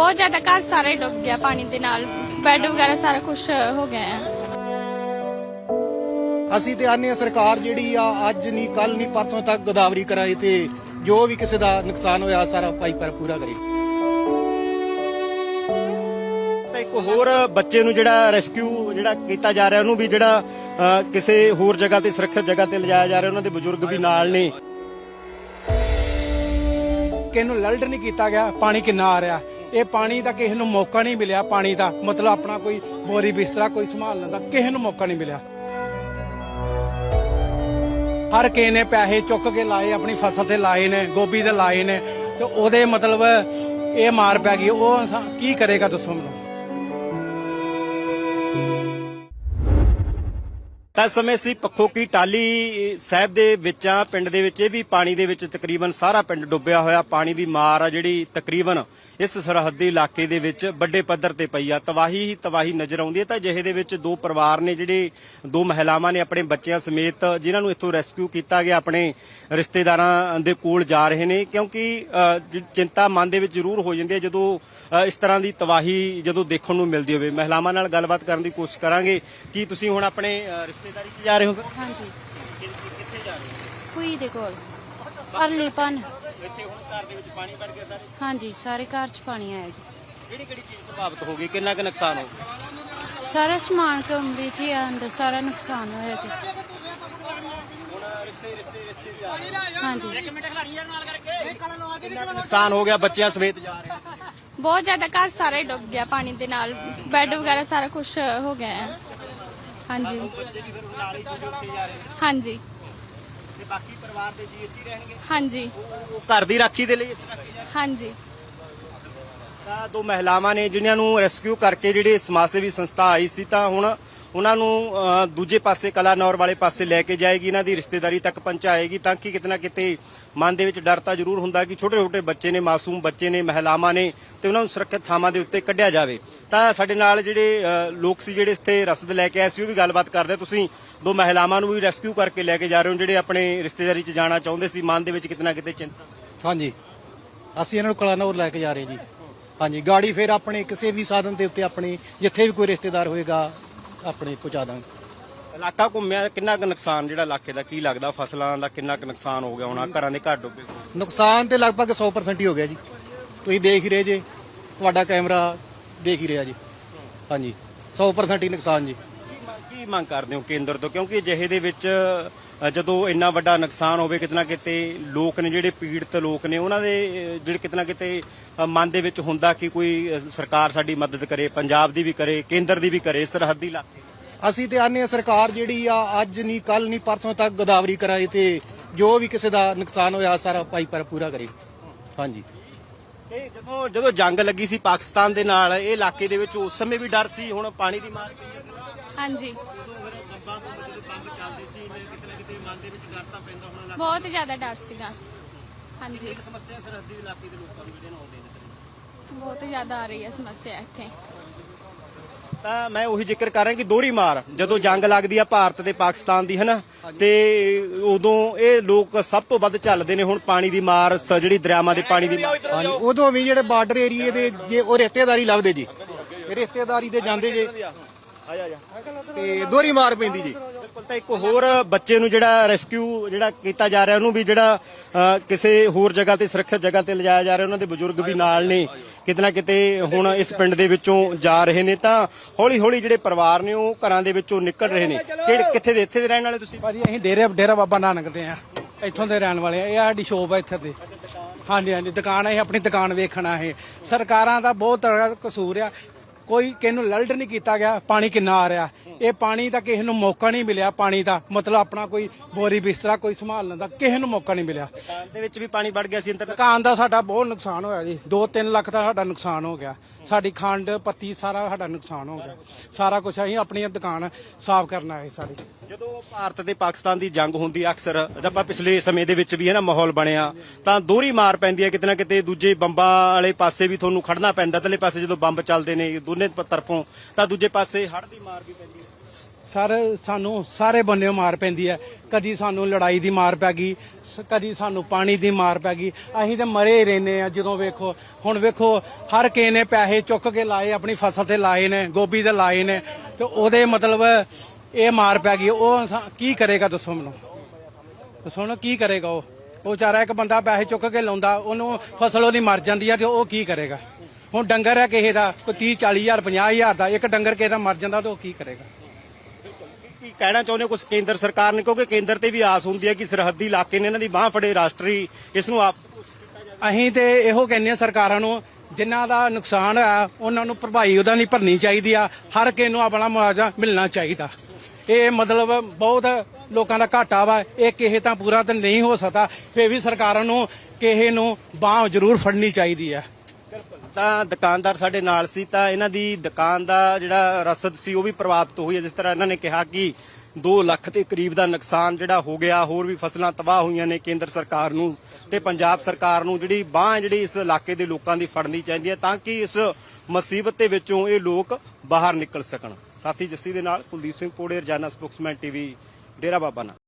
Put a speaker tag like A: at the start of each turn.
A: ਬਹੁਤ ਜ਼ਿਆਦਾ ਘਰ ਸਾਰਾ ਹੀ ਡੁੱਬ ਗਿਆ ਪਾਣੀ ਦੇ ਨਾਲ। ਬੈੱਡ ਵਗੈਰਾ ਸਾਰਾ ਕੁਝ ਹੋ ਗਿਆ ਹੈ
B: ਅਸੀਂ ਤੇ ਆਨੇ ਸਰਕਾਰ ਜਿਹੜੀ ਆ ਅੱਜ ਨਹੀਂ ਕੱਲ ਨਹੀਂ ਪਰਸੋਂ ਤੱਕ ਗੋਦਾਵਰੀ ਕਰਾਏ ਤੇ ਜੋ ਵੀ ਕਿਸੇ ਦਾ ਨੁਕਸਾਨ ਹੋਇਆ ਸਾਰਾ ਪਾਈ ਪਰ ਪੂਰਾ ਕਰੇ।
C: ਤਾਂ ਇੱਕ ਹੋਰ ਬੱਚੇ ਨੂੰ ਜਿਹੜਾ ਰੈਸਕਿਊ ਜਿਹੜਾ ਕੀਤਾ ਜਾ ਰਿਹਾ ਉਹਨੂੰ ਵੀ ਜਿਹੜਾ ਅ, ਕਿਸੇ ਹੋਰ ਜਗ੍ਹਾ ਤੇ ਸੁਰੱਖਿਅਤ ਜਗ੍ਹਾ ਤੇ ਲਿਜਾਇਆ ਜਾ ਰਿਹਾ ਉਹਨਾਂ ਦੇ ਬਜ਼ੁਰਗ ਵੀ ਨਾਲ ਨੇ।
D: ਕਿਸੇ ਨੂੰ ਲਲਟ ਨਹੀਂ ਕੀਤਾ ਗਿਆ ਪਾਣੀ ਕਿੰਨਾ ਆ ਰਿਹਾ। ਇਹ ਪਾਣੀ ਦਾ ਕਿਸੇ ਨੂੰ ਮੌਕਾ ਨਹੀਂ ਮਿਲਿਆ, ਪਾਣੀ ਦਾ ਮਤਲਬ ਆਪਣਾ ਕੋਈ ਬੋਰੀ ਬਿਸਤਰਾ ਕੋਈ ਸੰਭਾਲਣ ਦਾ ਕਿਸੇ ਨੂੰ ਮੌਕਾ ਨਹੀਂ ਮਿਲਿਆ। ਹਰ ਕਿਸੇ ਨੇ ਪੈਸੇ ਚੁੱਕ ਕੇ ਲਾਏ, ਆਪਣੀ ਫਸਲ ਤੇ ਲਾਏ ਨੇ, ਗੋਭੀ ਦੇ ਲਾਏ ਨੇ, ਤੇ ਉਹਦੇ ਮਤਲਬ ਇਹ ਮਾਰ ਪੈ ਗਈ। ਉਹ ਕੀ ਕਰੇਗਾ ਦੱਸੋ ਮੈਨੂੰ?
C: ਤਾਂ ਇਸ ਸਮੇਂ ਅਸੀਂ ਪੱਖੋ ਕੀ ਟਾਲੀ ਸਾਹਿਬ ਦੇ ਵਿੱਚ ਆ ਪਿੰਡ ਦੇ ਵਿੱਚ ਇਹ ਵੀ ਪਾਣੀ ਦੇ ਵਿੱਚ ਤਕਰੀਬਨ ਸਾਰਾ ਪਿੰਡ ਡੁੱਬਿਆ ਹੋਇਆ। ਪਾਣੀ ਦੀ ਮਾਰ ਆ ਜਿਹੜੀ ਤਕਰੀਬਨ ਇਸ ਸਰਹੱਦੀ ਇਲਾਕੇ ਦੇ ਵਿੱਚ ਵੱਡੇ ਪੱਧਰ ਤੇ ਪਈ ਆ। ਤਬਾਹੀ ਹੀ ਤਬਾਹੀ ਨਜ਼ਰ ਆਉਂਦੀ ਹੈ। ਤਾਂ ਜਿਹੇ ਦੇ ਵਿੱਚ ਦੋ ਪਰਿਵਾਰ ਨੇ ਜਿਹੜੇ ਦੋ ਮਹਿਲਾਵਾਂ ਨੇ ਆਪਣੇ ਬੱਚਿਆਂ ਸਮੇਤ ਜਿਨ੍ਹਾਂ ਨੂੰ ਇੱਥੋਂ ਰੈਸਕਿਊ ਕੀਤਾ ਗਿਆ ਆਪਣੇ ਰਿਸ਼ਤੇਦਾਰਾਂ ਦੇ ਕੋਲ ਜਾ ਰਹੇ ਨੇ। ਕਿਉਂਕਿ ਅ, ਚਿੰਤਾ ਮਨ ਦੇ ਵਿੱਚ ਜ਼ਰੂਰ ਹੋ ਜਾਂਦੀ ਹੈ ਜਦੋਂ ਇਸ ਤਰ੍ਹਾਂ ਦੀ ਤਬਾਹੀ ਜਦੋਂ ਦੇਖਣ ਨੂੰ ਮਿਲਦੀ ਹੋਵੇ। ਮਹਿਲਾਵਾਂ ਨਾਲ ਗੱਲਬਾਤ ਕਰਨ ਦੀ ਕੋਸ਼ਿਸ਼ ਕਰਾਂਗੇ। ਕਿ ਤੁਸੀਂ ਹੁਣ ਆਪਣੇ ਰਿਸ਼ਤੇਦਾਰੀ 'ਚ ਜਾ ਰਹੇ ਹੋ
E: ਹਾਂਜੀ।
C: ਕਿੱਥੇ ਜਾ ਰਹੇ ਹੋ?
E: ਕੋਈ ਦੇ ਕੋਲ। ਅਰਲੀਪਨ
C: ਇੱਥੇ ਹੁਣ ਘਰ ਦੇ ਵਿੱਚ ਪਾਣੀ ਵੜ ਗਿਆ ਸਾਰੇ?
E: ਹਾਂਜੀ ਸਾਰੇ ਘਰ ਚ ਪਾਣੀ ਆਇਆ ਜੀ।
C: ਕਿਹੜੀ ਕਿਹੜੀ ਚੀਜ਼ ਪ੍ਰਭਾਵਿਤ ਹੋ ਗਈ? ਕਿੰਨਾ ਕੁ ਨੁਕਸਾਨ ਹੋ ਗਿਆ?
E: ਸਾਰਾ ਸਮਾਨ ਕਮਰੇ ਚ ਹੀ ਆ ਅੰਦਰ ਸਾਰਾ ਨੁਕਸਾਨ ਹੋਇਆ ਜੀ।
C: ਹੁਣ ਰਿਸ਼ਤੇ ਰਿਸ਼ਤੇ ਰਿਸ਼ਤੇ ਵੀ ਆ ਰਹੇ ਨੇ।
E: ਹਾਂਜੀ।
C: ਕਿੰਨਾ ਕੁ ਨੁਕਸਾਨ ਹੋ ਗਿਆ? ਬੱਚਿਆਂ ਸਮੇਤ ਜਾ ਰਹੇ ਨੇ।
A: ਬਹੁਤ ਜ਼ਿਆਦਾ ਘਰ ਸਾਰਾ ਹੀ ਡੁੱਬ ਗਿਆ ਪਾਣੀ ਦੇ ਨਾਲ। ਬੈੱਡ ਵਗੈਰਾ ਸਾਰਾ ਕੁਝ ਹੋ ਗਿਆ ਹੈ। ਹਾਂਜੀ।
C: ਬੱਚੇ ਵੀ ਫਿਰ ਹੁਣ ਨਾਲ ਹੀ ਦੂਜੇ ਉੱਥੇ ਜਾ ਰਹੇ ਨੇ
A: ਹਾਂਜੀ।
C: ਤੇ ਬਾਕੀ ਪਰਿਵਾਰ ਦੇ ਜੀ ਇੱਥੇ ਹੀ ਰਹਿਣਗੇ?
A: ਹਾਂਜੀ।
C: ਉਹ- ਉਹ ਘਰ ਦੀ ਰਾਖੀ ਦੇ ਲਈ ਇੱਥੇ ਰੱਖੇ ਜਾ
A: ਹਾਂਜੀ।
C: ਤਾਂ ਦੋ ਮਹਿਲਾਵਾਂ ਨੇ ਜਿਨ੍ਹਾਂ ਨੂੰ ਰੈਸਕਿਊ ਕਰਕੇ ਜਿਹੜੇ ਸਮਾਜ ਸੇਵੀ ਸੰਸਥਾ ਆਈ ਸੀ ਤਾਂ ਹੁਣ ਉਹਨਾਂ ਨੂੰ ਦੂਜੇ ਪਾਸੇ ਕਲਾਨੌਰ ਵਾਲੇ ਪਾਸੇ ਲੈ ਕੇ ਜਾਏਗੀ, ਇਹਨਾਂ ਦੀ ਰਿਸ਼ਤੇਦਾਰੀ ਤੱਕ ਪਹੁੰਚਾਏਗੀ, ਤਾਂ ਕਿ ਕਿਤੇ ਨਾ ਕਿਤੇ ਮਨ ਦੇ ਵਿੱਚ ਡਰ ਤਾਂ ਜ਼ਰੂਰ ਹੁੰਦਾ ਕਿ ਛੋਟੇ ਛੋਟੇ ਬੱਚੇ ਨੇ, ਮਾਸੂਮ ਬੱਚੇ ਨੇ, ਮਹਿਲਾਵਾਂ ਨੇ, ਤੇ ਉਹਨਾਂ ਨੂੰ ਸੁਰੱਖਿਅਤ ਥਾਵਾਂ ਦੇ ਉੱਤੇ ਕੱਢਿਆ ਜਾਵੇ। ਤਾਂ ਸਾਡੇ ਨਾਲ ਜਿਹੜੇ ਲੋਕ ਸੀ ਜਿਹੜੇ ਇੱਥੇ ਰਸਦ ਲੈ ਕੇ ਆਏ ਸੀ, ਉਹ ਵੀ ਗੱਲਬਾਤ ਕਰਦੇ ਤੁਸੀਂ ਦੋ ਮਹਿਲਾਵਾਂ ਨੂੰ ਵੀ ਰੈਸਕਿਊ ਕਰਕੇ ਲੈ ਕੇ ਜਾ ਰਹੇ ਹੋ, ਜਿਹੜੇ ਆਪਣੇ ਰਿਸ਼ਤੇਦਾਰੀ 'ਚ ਜਾਣਾ ਚਾਹੁੰਦੇ ਸੀ, ਮਨ ਦੇ ਵਿੱਚ ਕਿਤੇ ਨਾ ਕਿਤੇ ਚਿੰਤਾ
B: ਹਾਂਜੀ। ਅਸੀਂ ਇਹਨਾਂ ਨੂੰ ਕਲਾਨੌਰ ਲੈ ਕੇ ਜਾ ਰਹੇ ਜੀ। ਹਾਂਜੀ, ਗਾੜੀ ਫਿਰ ਆਪਣੇ ਕਿਸੇ ਵੀ ਸਾਧਨ ਦੇ ਉੱਤੇ ਆਪਣੇ, ਜਿੱਥੇ ਵੀ ਕੋਈ ਰਿਸ਼ਤੇਦਾਰ ਹੋਏਗਾ ਆਪਣੇ ਪਹੁੰਚਾ ਦਾਂਗੇ
C: ਇਲਾਕਾ ਘੁੰਮਿਆ ਕਿੰਨਾ ਕੁ ਨੁਕਸਾਨ ਜਿਹੜਾ ਇਲਾਕੇ ਦਾ? ਕੀ ਲੱਗਦਾ ਫਸਲਾਂ ਦਾ ਕਿੰਨਾ ਕੁ ਨੁਕਸਾਨ ਹੋ ਗਿਆ ਹੋਣਾ? ਘਰਾਂ ਦੇ ਘਰ ਡੁੱਬੇ ਹੋਏ।
B: ਨੁਕਸਾਨ ਤੇ ਲਗਭਗ 100% ਹੀ ਹੋ ਗਿਆ ਜੀ। ਤੁਸੀਂ ਦੇਖ ਹੀ ਰਹੇ ਜੇ ਤੁਹਾਡਾ ਕੈਮਰਾ ਦੇਖ ਹੀ ਰਿਹਾ ਜੀ। ਹਾਂਜੀ 100% ਹੀ ਨੁਕਸਾਨ ਜੀ।
C: ਕੀ ਮੰਗ ਕੀ ਮੰਗ ਕਰਦੇ ਹੋ ਕੇਂਦਰ ਤੋਂ? ਕਿਉਂਕਿ ਜਿਹੇ ਦੇ ਵਿੱਚ ਜਦੋਂ ਇੰਨਾ ਵੱਡਾ ਨੁਕਸਾਨ ਹੋਵੇ ਕਿਤਨਾ ਕਿਤੇ ਲੋਕ ਨੇ ਜਿਹੜੇ ਪੀੜਤ ਲੋਕ ਨੇ ਉਹਨਾਂ ਦੇ ਜਿਹੜੇ ਕਿਤਨਾ ਕਿਤੇ ਮਨ ਦੇ ਵਿੱਚ ਹੁੰਦਾ ਕਿ ਕੋਈ ਸਰਕਾਰ ਸਾਡੀ ਮਦਦ ਕਰੇ ਪੰਜਾਬ ਦੀ ਵੀ ਕਰੇ ਕੇਂਦਰ ਦੀ ਵੀ ਕਰੇ ਸਰਹੱਦੀ ਇਲਾਕੇ
B: ਅਸੀਂ ਤੇ ਆਨੇ ਸਰਕਾਰ ਜਿਹੜੀ ਆ ਅੱਜ ਨਹੀਂ ਕੱਲ ਨਹੀਂ ਪਰਸੋਂ ਤੱਕ ਗੋਦਾਵਰੀ ਕਰਾਏ ਤੇ ਜੋ ਵੀ ਕਿਸੇ ਦਾ ਨੁਕਸਾਨ ਹੋਇਆ ਸਾਰਾ ਪਾਈ ਪਰ ਪੂਰਾ ਕਰੇ। ਹਾਂਜੀ।
C: ਤੇ ਜਦੋਂ ਜਦੋਂ ਜੰਗ ਲੱਗੀ ਸੀ ਪਾਕਿਸਤਾਨ ਦੇ ਨਾਲ ਇਹ ਇਲਾਕੇ ਦੇ ਵਿੱਚ ਉਸ ਸਮੇਂ ਵੀ ਡਰ ਸੀ ਹੁਣ ਪਾਣੀ ਦੀ ਮਾਰ ਪਈ ਹੈ।
A: ਹਾਂਜੀ
C: ਉਦੋਂ ਫਿਰ ਬੰਬਾਂ ਤੋਂ ਜਦੋਂ ਬੰਬ ਚੱਲਦੇ ਸੀ ਮੈਂ ਕਿਤੇ ਨਾ ਕਿਤੇ ਮਨ ਦੇ ਵਿੱਚ ਡਰ ਤਾਂ ਪੈਂਦਾ ਹੋਣਾ
A: ਬਹੁਤ ਜ਼ਿਆਦਾ ਡਰ ਸੀਗਾ। ਹਾਂਜੀ।
C: ਇੱਕ ਸਮੱਸਿਆ ਸਰਹੱਦੀ ਇਲਾਕੇ ਦੇ ਲੋਕਾਂ ਨੂੰ ਜਿਹੜੇ ਨਾ ਆਉਂਦੇ ਨੇ
A: ਬਹੁਤ ਜ਼ਿਆਦਾ ਆ ਰਹੀ ਹੈ ਸਮੱਸਿਆ ਇੱਥੇ।
C: ਤਾਂ ਮੈਂ ਉਹੀ ਜ਼ਿਕਰ ਕਰ ਰਿਹਾ ਕਿ ਦੋਹਰੀ ਮਾਰ ਜਦੋਂ ਜੰਗ ਲੱਗਦੀ ਆ ਭਾਰਤ ਤੇ ਪਾਕਿਸਤਾਨ ਦੀ ਹਨਾ? ਤੇ ਉਦੋਂ ਇਹ ਲੋਕ ਸਭ ਤੋਂ ਵੱਧ ਚੱਲਦੇ ਨੇ ਹੁਣ ਪਾਣੀ ਦੀ ਮਾਰ ਸ- ਜਿਹੜੀ ਦਰਿਆਵਾਂ ਦੇ ਪਾਣੀ ਦੀ ਮਾਰ।
B: ਹਾਂਜੀ ਉਦੋਂ ਵੀ ਜਿਹੜੇ ਬਾਰਡਰ ਏਰੀਏ ਦੇ ਜੇ ਉਹ ਰਿਸ਼ਤੇਦਾਰੀ ਲੱਭਦੇ ਜੀ। ਰਿਸ਼ਤੇਦਾਰੀ ਦੇ ਜਾਂਦੇ ਜੇ। ਤੇ ਦੋਹਰੀ ਮਾਰ ਪੈਂਦੀ ਜੀ।
C: ਤਾਂ ਇੱਕ ਹੋਰ ਬੱਚੇ ਨੂੰ ਜਿਹੜਾ ਰੈਸਕਿਊ ਜਿਹੜਾ ਕੀਤਾ ਜਾ ਰਿਹਾ ਉਹਨੂੰ ਵੀ ਜਿਹੜਾ ਕਿਸੇ ਹੋਰ ਜਗ੍ਹਾ ਤੇ ਸੁਰੱਖਿਅਤ ਜਗ੍ਹਾ ਤੇ ਲਿਜਾਇਆ ਜਾ ਰਿਹਾ ਉਹਨਾਂ ਦੇ ਬਜ਼ੁਰਗ ਵੀ ਨਾਲ ਨੇ। ਕਿਤੇ ਨਾ ਕਿਤੇ ਹੁਣ ਇਸ ਪਿੰਡ ਦੇ ਵਿੱਚੋਂ ਜਾ ਰਹੇ ਨੇ ਤਾਂ ਹੌਲੀ ਹੌਲੀ ਜਿਹੜੇ ਪਰਿਵਾਰ ਨੇ ਉਹ ਘਰਾਂ ਦੇ ਵਿੱਚੋਂ ਨਿਕਲ ਰਹੇ ਨੇ। ਕਿਹੜੇ ਕਿੱਥੇ ਦੇ ਇੱਥੇ ਦੇ ਰਹਿਣ ਵਾਲੇ ਤੁਸੀਂ?
D: ਭਾਜੀ ਅਸੀਂ ਡੇਰੇ ਡੇਰਾ ਬਾਬਾ ਨਾਨਕ ਦੇ ਆ ਇੱਥੋਂ ਦੇ ਰਹਿਣ ਵਾਲੇ ਆ। ਇਹ ਸਾਡੀ ਸ਼ੋਪ ਆ ਇੱਥੇ ਦੀ ਹਾਂਜੀ ਹਾਂਜੀ। ਦੁਕਾਨ ਹੈ ਆਪਣੀ ਦੁਕਾਨ ਵੇਖਣਾ ਹੈ ਸਰਕਾਰਾਂ ਦਾ ਬਹੁਤ ਕਸੂਰ ਆ। ਕੋਈ ਕਿਸੇ ਨੂੰ ਲਲਟ ਨਹੀਂ ਕੀਤਾ ਗਿਆ ਪਾਣੀ ਕਿੰਨਾ ਆ ਰਿਹਾ। ਇਹ ਪਾਣੀ ਦਾ ਕਿਸੇ ਨੂੰ ਮੌਕਾ ਨਹੀਂ ਮਿਲਿਆ ਪਾਣੀ ਦਾ। ਮਤਲਬ ਆਪਣਾ ਕੋਈ ਬੋਰੀ ਬਿਸਤਰਾ ਕੋਈ ਸੰਭਾਲਣ ਦਾ ਕਿਸੇ ਨੂੰ ਮੌਕਾ ਨਹੀਂ ਮਿਲਿਆ।
C: ਦੁਕਾਨ ਦੇ ਵਿੱਚ ਵੀ ਪਾਣੀ ਵੜ ਗਿਆ ਸੀ ਅੰਦਰ?
D: ਦੁਕਾਨ ਦਾ ਸਾਡਾ ਬਹੁਤ ਨੁਕਸਾਨ ਹੋਇਆ ਜੀ। 2-3 ਲੱਖ ਦਾ ਸਾਡਾ ਨੁਕਸਾਨ ਹੋ ਗਿਆ। ਸਾਡੀ ਖੰਡ ਪੱਤੀ ਸਾਰਾ ਸਾਡਾ ਨੁਕਸਾਨ ਹੋ ਗਿਆ। ਸਾਰਾ ਕੁਝ ਅਸੀਂ ਆਪਣੀ ਦੁਕਾਨ ਸਾਫ਼ ਕਰਨ ਆਏ ਸਾਰੀ।
C: ਜਦੋਂ ਭਾਰਤ ਤੇ ਪਾਕਿਸਤਾਨ ਦੀ ਜੰਗ ਹੁੰਦੀ ਹੈ ਅਕਸਰ ਜਦ ਆਪਾਂ ਪਿਛਲੇ ਸਮੇਂ ਦੇ ਵਿੱਚ ਵੀ ਹੈ ਨਾ ਮਾਹੌਲ ਬਣਿਆ ਤਾਂ ਦੋਹਰੀ ਮਾਰ ਪੈਂਦੀ ਹੈ ਕਿਤੇ ਨਾ ਕਿਤੇ ਦੂਜੇ ਬੰਬਾਂ ਵਾਲੇ ਪਾਸੇ ਵੀ ਤੁਹਾਨੂੰ ਖੜਨਾ ਪੈਂਦਾ ਤਲੇ ਪਾਸੇ ਜਦੋਂ ਬੰਬ ਚੱਲਦੇ ਨੇ ਦੋਨੇ ਪ- ਤਰਫੋਂ, ਤਾਂ ਦੂਜੇ ਪਾਸੇ ਹੜ੍ਹ ਦੀ ਮਾਰ ਵੀ ਪੈਂਦੀ ਹੈ।
D: ਸਰ, ਸਾਨੂੰ ਸਾਰੇ ਬੰਨੇ ਮਾਰ ਪੈਂਦੀ ਹੈ। ਕਦੀ ਸਾਨੂੰ ਲੜਾਈ ਦੀ ਮਾਰ ਪੈ ਗਈ, ਸ- ਕਦੀ ਸਾਨੂੰ ਪਾਣੀ ਦੀ ਮਾਰ ਪੈ ਗਈ। ਅਸੀਂ ਤੇ ਮਰੇ ਹੀ ਰਹਿੰਦੇ ਆ ਜਦੋਂ ਵੇਖੋ, ਹੁਣ ਵੇਖੋ, ਹਰ ਕਿਸੇ ਨੇ ਪੈਸੇ ਚੁੱਕ ਕੇ ਲਾਏ, ਆਪਣੀ ਫਸਲ ਤੇ ਲਾਏ ਨੇ, ਗੋਭੀ ਤੇ ਲਾਏ ਨੇ, ਤੇ ਉਹਦੇ ਮਤਲਬ ਇਹ ਮਾਰ ਪੈ ਗਈ। ਉਹ ਸਾ- ਕੀ ਕਰੇਗਾ ਦੱਸੋ ਮੈਨੂੰ? ਦੱਸੋ ਨਾ, ਕੀ ਕਰੇਗਾ ਉਹ? ਉਹ ਵਿਚਾਰਾ ਇੱਕ ਬੰਦਾ ਪੈਸੇ ਚੁੱਕ ਕੇ ਲਾਉਂਦਾ, ਉਹਨੂੰ ਫਸਲ ਉਹਦੀ ਮਰ ਜਾਂਦੀ ਆ ਤੇ ਉਹ ਕੀ ਕਰੇਗਾ? ਹੁਣ ਡੰਗਰ ਹੈ ਕਿਸੇ ਦਾ ਕੋਈ 30 40 ਹਜ਼ਾਰ 50 ਹਜ਼ਾਰ ਦਾ ਇੱਕ ਡੰਗਰ ਕਿਸੇ ਦਾ ਮਰ ਜਾਂਦਾ ਤੇ ਉਹ ਕੀ ਕਰੇਗਾ?
C: ਕੀ ਕਹਿਣਾ ਚਾਹੁੰਦੇ ਕੁਝ ਕੇਂਦਰ ਸਰਕਾਰ ਨੇ? ਕਿਉਂਕਿ ਕੇਂਦਰ ਤੇ ਵੀ ਆਸ ਹੁੰਦੀ ਹੈ ਕਿ ਸਰਹੱਦੀ ਇਲਾਕੇ ਨੇ ਇਹਨਾਂ ਦੀ ਬਾਹ ਫੜੇ ਰਾਸ਼ਟਰੀ ਇਸ ਨੂੰ ਆਪ
D: ਅਸੀਂ ਤੇ ਇਹੋ ਕਹਿੰਦੇ ਆ ਸਰਕਾਰਾਂ ਨੂੰ ਜਿਨ੍ਹਾਂ ਦਾ ਨੁਕਸਾਨ ਹੋਇਆ ਉਹਨਾਂ ਨੂੰ ਭਰਪਾਈ ਉਹਦਾ ਨਹੀਂ ਭਰਨੀ ਚਾਹੀਦੀ ਆ ਹਰ ਕਿਸੇ ਨੂੰ ਆਪਣਾ ਮੁਆਵਜ਼ਾ ਮਿਲਣਾ ਚਾਹੀਦਾ। ਇਹ ਮਤਲਬ ਬਹੁਤ ਲੋਕਾਂ ਦਾ ਘਾਟਾ ਵਾ ਇਹ ਕਿਸੇ ਤਾਂ ਪੂਰਾ ਤਾਂ ਨਹੀਂ ਹੋ ਸਕਦਾ ਫੇਰ ਵੀ ਸਰਕਾਰਾਂ ਨੂੰ ਕਿਸੇ ਨੂੰ ਬਾਹ ਜ਼ਰੂਰ ਫੜਨੀ ਚਾਹੀਦੀ ਆ।
C: ਤਾਂ ਦੁਕਾਨਦਾਰ ਸਾਡੇ ਨਾਲ ਸੀ ਤਾਂ ਇਹਨਾਂ ਦੀ ਦੁਕਾਨ ਦਾ ਜਿਹੜਾ ਰਸਦ ਸੀ ਉਹ ਵੀ ਪ੍ਰਭਾਵਿਤ ਹੋਈ ਹੈ, ਜਿਸ ਤਰ੍ਹਾਂ ਇਹਨਾਂ ਨੇ ਕਿਹਾ ਕਿ 2 ਲੱਖ ਦੇ ਕਰੀਬ ਦਾ ਨੁਕਸਾਨ ਜਿਹੜਾ ਹੋ ਗਿਆ, ਹੋਰ ਵੀ ਫਸਲਾਂ ਤਬਾਹ ਹੋਈਆਂ ਨੇ ਕੇਂਦਰ ਸਰਕਾਰ ਨੂੰ ਤੇ ਪੰਜਾਬ ਸਰਕਾਰ ਨੂੰ, ਜਿਹੜੀ ਬਾਹ ਜਿਹੜੀ ਇਸ ਇਲਾਕੇ ਦੇ ਲੋਕਾਂ ਦੀ ਫੜਨੀ ਚਾਹੀਦੀ ਹੈ ਤਾਂ ਕਿ ਇਸ ਮੁਸੀਬਤ ਦੇ ਵਿੱਚੋਂ ਇਹ ਲੋਕ ਬਾਹਰ ਨਿਕਲ ਸਕਣ। ਸਾਥੀ ਜੱਸੀ ਦੇ ਨਾਲ ਕੁਲਦੀਪ ਸਿੰਘ ਪੋੜੇ, ਰਜਾਨਾ ਸਪੋਕਸਮੈਨ ਟੀਵੀ, ਡੇਰਾ ਬਾਬਾ ਨਾਨਕ।